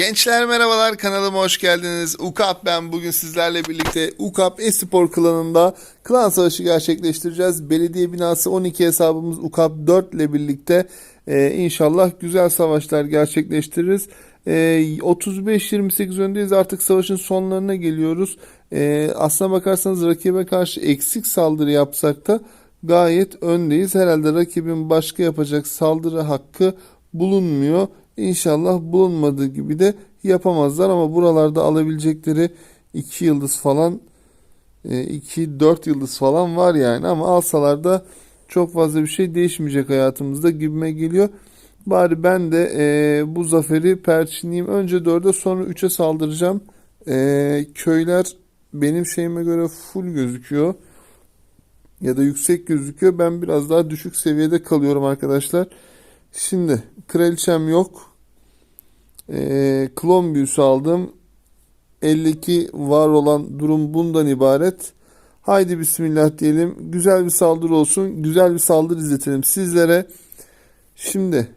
Gençler merhabalar kanalıma hoş geldiniz. UKAP ben bugün sizlerle birlikte UKAP Espor klanında klan savaşı gerçekleştireceğiz. Belediye binası 12 hesabımız UKAP 4 ile birlikte e, inşallah güzel savaşlar gerçekleştiririz. E, 35-28 öndeyiz artık savaşın sonlarına geliyoruz. E, aslına bakarsanız rakibe karşı eksik saldırı yapsak da gayet öndeyiz. Herhalde rakibin başka yapacak saldırı hakkı bulunmuyor. İnşallah bulunmadığı gibi de yapamazlar ama buralarda alabilecekleri 2 yıldız falan 2-4 yıldız falan var yani ama alsalar da çok fazla bir şey değişmeyecek hayatımızda gibime geliyor. Bari ben de e, bu zaferi perçinleyeyim. Önce 4'e sonra 3'e saldıracağım. E, köyler benim şeyime göre full gözüküyor. Ya da yüksek gözüküyor. Ben biraz daha düşük seviyede kalıyorum arkadaşlar. Şimdi kraliçem yok. Ee, klon büyüsü aldım. 52 var olan durum bundan ibaret. Haydi bismillah diyelim. Güzel bir saldırı olsun. Güzel bir saldırı izletelim sizlere. Şimdi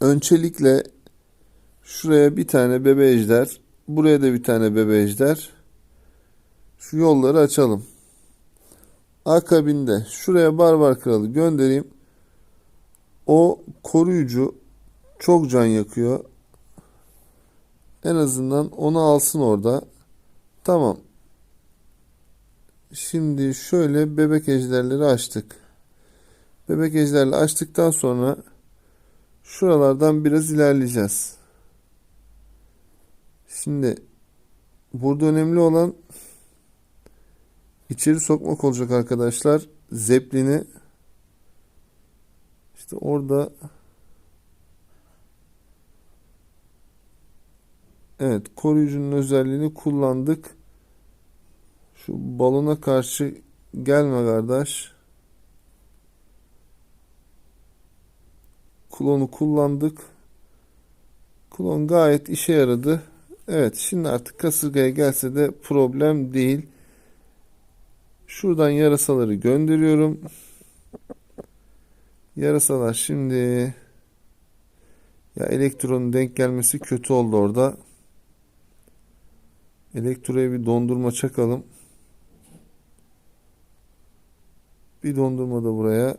öncelikle şuraya bir tane bebe ejder. Buraya da bir tane bebe ejder. Şu yolları açalım. Akabinde şuraya barbar kralı göndereyim. O koruyucu çok can yakıyor. En azından onu alsın orada. Tamam. Şimdi şöyle bebek ejderleri açtık. Bebek ejderleri açtıktan sonra şuralardan biraz ilerleyeceğiz. Şimdi burada önemli olan içeri sokmak olacak arkadaşlar. Zeplini işte orada Evet, koruyucunun özelliğini kullandık. Şu balona karşı gelme kardeş. Klonu kullandık. Klon gayet işe yaradı. Evet, şimdi artık kasırgaya gelse de problem değil. Şuradan yarasaları gönderiyorum. Yarasalar şimdi ya elektronun denk gelmesi kötü oldu orada. Elektroya bir dondurma çakalım. Bir dondurma da buraya.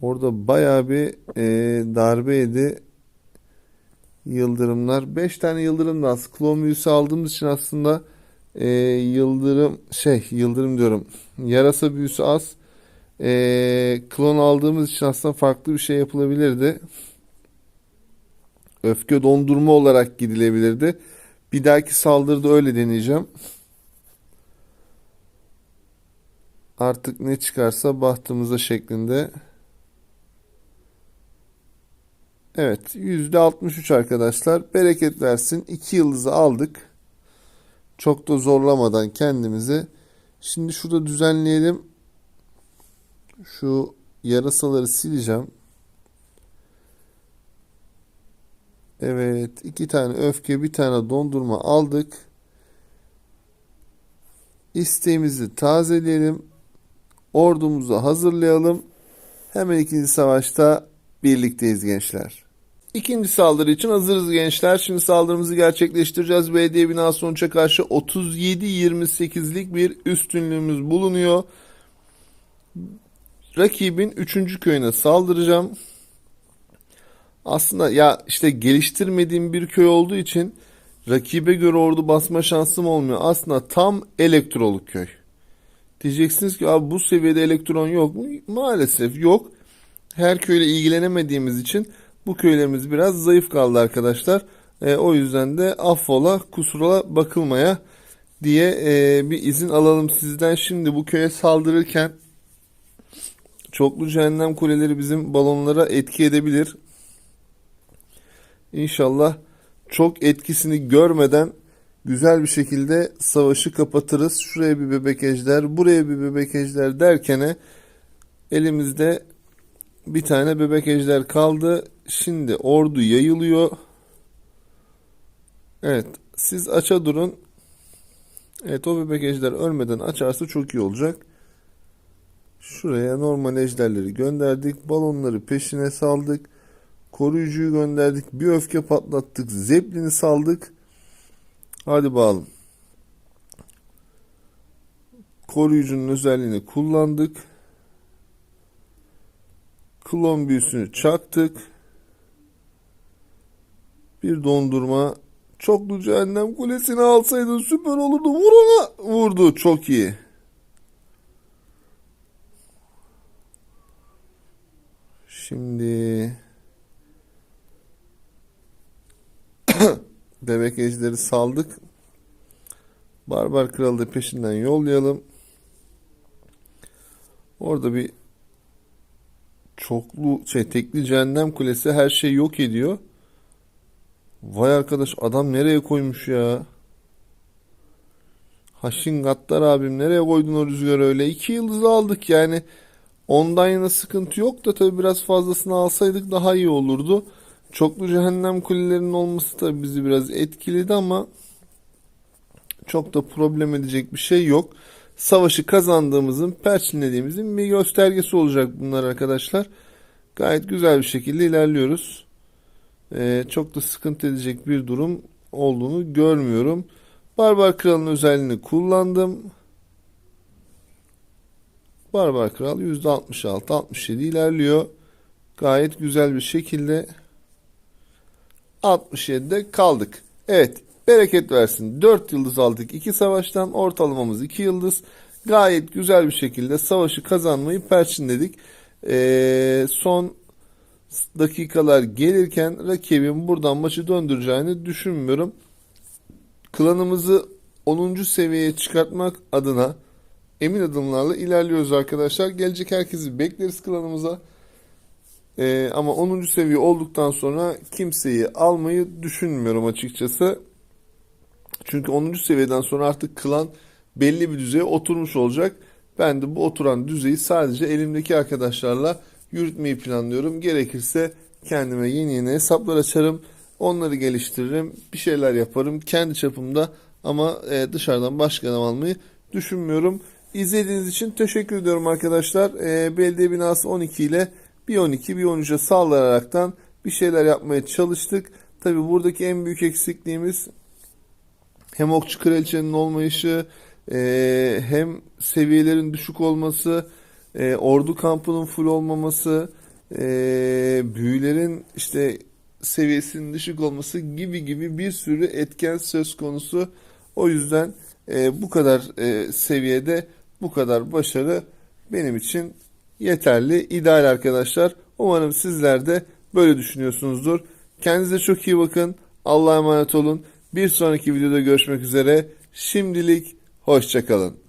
Orada bayağı bir e, darbe yedi. Yıldırımlar. 5 tane yıldırım da az. Büyüsü aldığımız için aslında e, yıldırım şey yıldırım diyorum. Yarasa büyüsü az. E, klon aldığımız için aslında farklı bir şey yapılabilirdi. Öfke dondurma olarak gidilebilirdi. Bir dahaki saldırıda öyle deneyeceğim. Artık ne çıkarsa bahtımıza şeklinde. Evet %63 arkadaşlar. Bereket versin. 2 yıldızı aldık. Çok da zorlamadan kendimizi. Şimdi şurada düzenleyelim. Şu yarasaları sileceğim. Evet, iki tane öfke, bir tane dondurma aldık. İsteğimizi tazeleyelim. Ordumuzu hazırlayalım. Hemen ikinci savaşta birlikteyiz gençler. İkinci saldırı için hazırız gençler. Şimdi saldırımızı gerçekleştireceğiz. Belediye binası sonuça karşı 37-28'lik bir üstünlüğümüz bulunuyor. Rakibin 3. köyüne saldıracağım. Aslında ya işte geliştirmediğim bir köy olduğu için rakibe göre ordu basma şansım olmuyor. Aslında tam elektroluk köy. Diyeceksiniz ki abi bu seviyede elektron yok mu? Maalesef yok. Her köyle ilgilenemediğimiz için bu köylerimiz biraz zayıf kaldı arkadaşlar. E, o yüzden de affola kusura bakılmaya diye e, bir izin alalım sizden. Şimdi bu köye saldırırken çoklu cehennem kuleleri bizim balonlara etki edebilir. İnşallah çok etkisini görmeden güzel bir şekilde savaşı kapatırız. Şuraya bir bebek ejder, buraya bir bebek ejder derkene elimizde bir tane bebek ejder kaldı. Şimdi ordu yayılıyor. Evet, siz aça durun. Evet, o bebek ejder ölmeden açarsa çok iyi olacak. Şuraya normal ejderleri gönderdik. Balonları peşine saldık. Koruyucuyu gönderdik. Bir öfke patlattık. Zeppelin'i saldık. Hadi bakalım. Koruyucunun özelliğini kullandık. Klon büyüsünü çaktık. Bir dondurma. Çoklu cehennem kulesini alsaydın süper olurdu. Vur ona. Vurdu. Çok iyi. Şimdi bebek ejderi saldık. Barbar kralı da peşinden yollayalım. Orada bir çoklu şey tekli cehennem kulesi her şeyi yok ediyor. Vay arkadaş adam nereye koymuş ya? Haşin Gattar abim nereye koydun o rüzgarı öyle? İki yıldız aldık yani. Ondan yana sıkıntı yok da tabii biraz fazlasını alsaydık daha iyi olurdu. Çoklu cehennem kulelerinin olması da bizi biraz etkiledi ama çok da problem edecek bir şey yok. Savaşı kazandığımızın, perçinlediğimizin bir göstergesi olacak bunlar arkadaşlar. Gayet güzel bir şekilde ilerliyoruz. Ee, çok da sıkıntı edecek bir durum olduğunu görmüyorum. Barbar Kral'ın özelliğini kullandım. Barbar Kral %66-67 ilerliyor. Gayet güzel bir şekilde 67'de kaldık. Evet bereket versin. 4 yıldız aldık 2 savaştan. Ortalamamız 2 yıldız. Gayet güzel bir şekilde savaşı kazanmayı perçinledik. Ee, son dakikalar gelirken rakibin buradan maçı döndüreceğini düşünmüyorum. Klanımızı 10. seviyeye çıkartmak adına emin adımlarla ilerliyoruz arkadaşlar. Gelecek herkesi bekleriz klanımıza. Ee, ama 10. seviye olduktan sonra kimseyi almayı düşünmüyorum açıkçası. Çünkü 10. seviyeden sonra artık klan belli bir düzeye oturmuş olacak. Ben de bu oturan düzeyi sadece elimdeki arkadaşlarla yürütmeyi planlıyorum. Gerekirse kendime yeni yeni hesaplar açarım. Onları geliştiririm. Bir şeyler yaparım kendi çapımda ama e, dışarıdan başka adam almayı düşünmüyorum. İzlediğiniz için teşekkür ediyorum arkadaşlar. E, belediye binası 12 ile bir 12 bir 13'e sağlayaraktan bir şeyler yapmaya çalıştık. Tabi buradaki en büyük eksikliğimiz hem okçu kraliçenin olmayışı e, hem seviyelerin düşük olması e, ordu kampının full olmaması e, büyülerin işte seviyesinin düşük olması gibi gibi bir sürü etken söz konusu. O yüzden e, bu kadar e, seviyede bu kadar başarı benim için yeterli, ideal arkadaşlar. Umarım sizler de böyle düşünüyorsunuzdur. Kendinize çok iyi bakın. Allah'a emanet olun. Bir sonraki videoda görüşmek üzere. Şimdilik hoşçakalın.